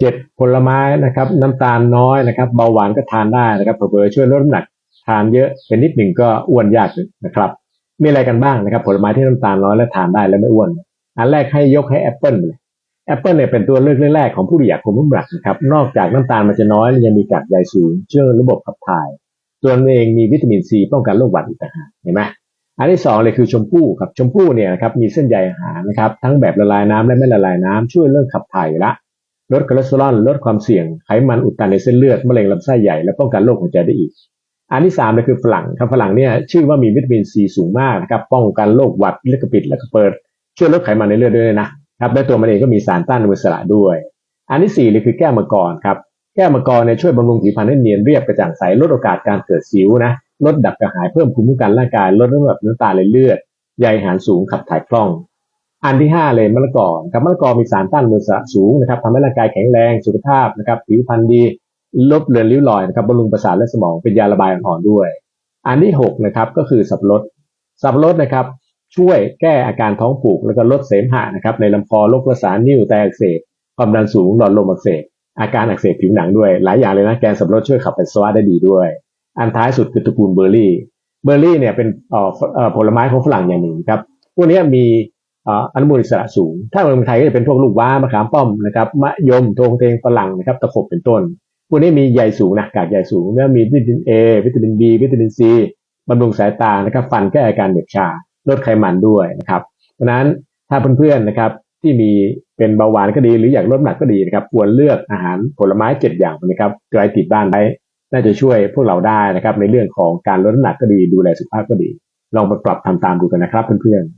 เจ็ดผลไม้นะครับ น้ำตาลน้อยนะครับ เบาหวานก็ทานได้นะครับเผลอๆช่วยลดน้ำหนัก ทานเยอะเป็นนิดหนึ่งก็อ้วนยากนะครับ มีอะไรกันบ้างนะครับ ผลไม้ที่น้ำตาลน้อยและทานได้และไม่อ้วน อันแรกให้ยกให้แอปเปิลเลยแอปเปิลเนี่ยเป็นตัวเลือกแรกๆของผู้ที่อยากคุมน้ำหนักนะครับ นอกจากน้ำตาลมันจะน้อยยังมีกากใยสูงช่วยระบบขับถ่ายตัวมันเองมีวิตามินซีป้องกันโรคหวัดอีกต่างหากเห็นไหมอันที่สองเลยคือชมพู่ครับชมพู่เนี่ยนะครับมีเส้นใยอาหารนะครับทั้งแบบละลายน้ำและไม่ละลายน้ำช่วยเรื่องขับถ่ายละ ลดคอเลสเตอรอลลดความเสี่ยงไขมันอุดตันในเส้นเลือดมะเร็งลำไส้ใหญ่และป้องกันโรคหัวใจได้อีก อันที่สามเลยคือฝรั่งครับฝรั่งเนี่ยชื่อว่ามีวิตามินซีสูงมากนะครับป้องกันโรคหวัดเลือดกระปิดและกระเปิดช่วยลดไขมันในเลือดด้วยนะครับและตัวมันเองก็มีสารต้านอนุมูลอิสระด้วย อันที่สี่เลยคือแก้วมังกรครับแก้วมังกรเนี่ยช่วยบำรุงผิวพรรณให้เนียนเรียบกระจ่างใสลดโอกาสการเกิดสิวนะลดดับกระหายเพิ่มภูมิคุ้มกันร่างกายลดน้ำหนักน้ำตาลในเลือดใยอาหารสูงขับถ่ายคล่อง อันที่ห้าเลยมะละกอครับมะละกอมีสารต้านอนุมูลอิสระสูงนะครับทำให้ร่างกายแข็งแรงสุขภาพนะครับผิวพรรณดีลดเลือนริ้วรอยนะครับบำรุงประสาทและสมองเป็นยาระบายอ่อนๆด้วย อันที่หกนะครับก็คือสับปะรดสับปะรดนะครับช่วยแก้อาการท้องผูกแล้วก็ลดเสมหะนะครับในลำคอโรคประสานนิ่วแตอักเสบความดันสูงหลอดลมอักเสบอาการอักเสบผิวหนังด้วย หลายอย่างเลยนะแกนสับปะรดช่วยขับปัสสาวะได้ดีด้วย อันท้ายสุดคือตระกูลเบอร์รี่เบอร์รี่เนี่ยเป็นเอ่อผลไม้ของฝรั่งอย่างหนึ่งครับพวกนี้มี อนุมูลอิสระสูง ถ้าเมืองไทยก็จะเป็นพวกลูกว้ามะขามป้อมนะครับมะยมโทงเตงฝรั่งนะครับตะขบเป็นต้น พวกนี้มีใยสูงนะกากใยสูงเนื้อมีวิตามินเอวิตามินบีวิตามินซีบำรุงสายตานะครับฟันแก้อาการเหน็บชาลดไขมันด้วยนะครับเพราะนั้นถ้าเพื่อนๆนะครับที่มีเป็นเบาหวานก็ดีหรืออยากลดน้ำหนักก็ดีนะครับควรเลือกอาหารผลไม้เจ็ดอย่างนะครับไว้ติดบ้านไว้น่าจะช่วยพวกเราได้นะครับในเรื่องของการลดน้ำหนักก็ดีดูแลสุขภาพก็ดี ลองไปปรับทำตามดูกันนะครับเพื่อนๆ